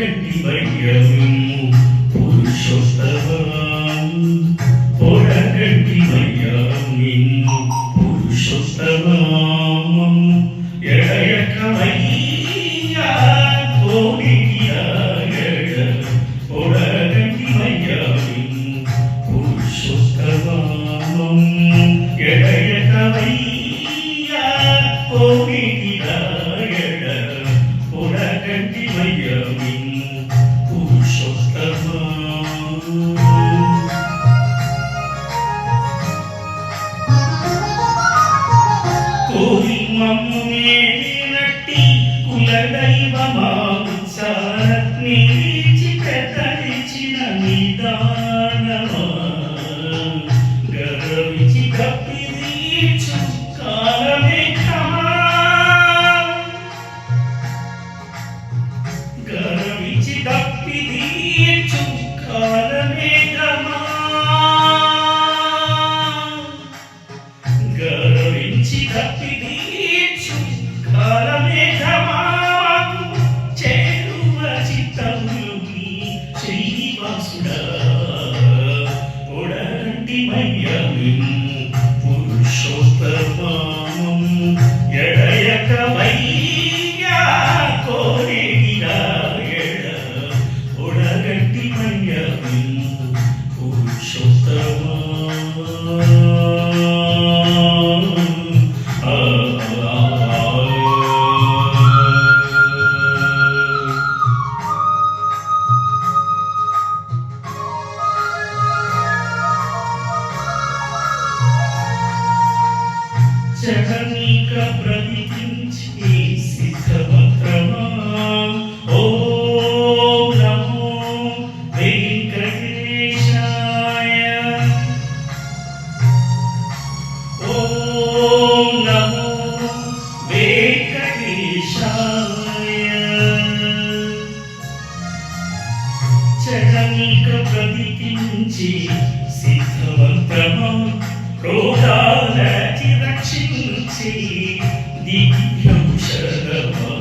കെട്ടിപ്പറ്റിയതും പുരുഷോത്തമ మమ్ము మేలినట్టి కులదైవమా సారత్ని తరిచిన నిదానమా గర్వించి కప్పిదీచు కాలమే గర్వించి కప్పిది చేరువ చిత్తములు శ్రీనివాసుడా జగనీక ప్రతికించి సిద్ధమంత్రమా ఓం నమో వెంకటేశాయ ఓం నమో వెంకటేశాయ జగనీక ప్రతికించి సిద్ధమంత్రమా క్రోధాలకి రక్షించి దివ్యౌషధమా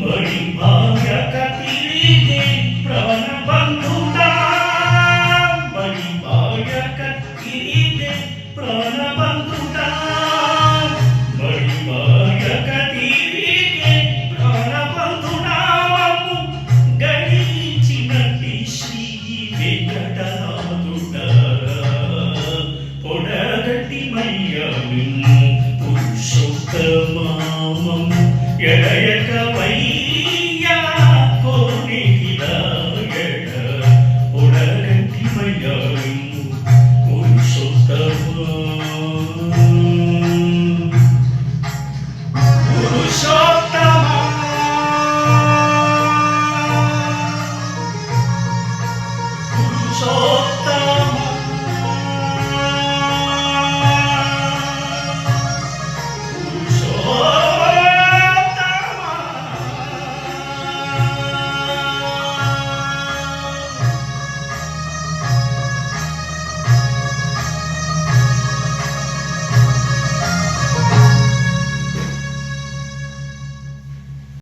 మణి భాగ్యక తిరిగి ప్రాణబంధుడా మణి భాగ్యక తిరిగి ప్రాణబంధుడా మణి భాగ్యక తిరిగి ప్రాణబంధుడా గణించినట్టి శ్రీ వెంకటనాథుడా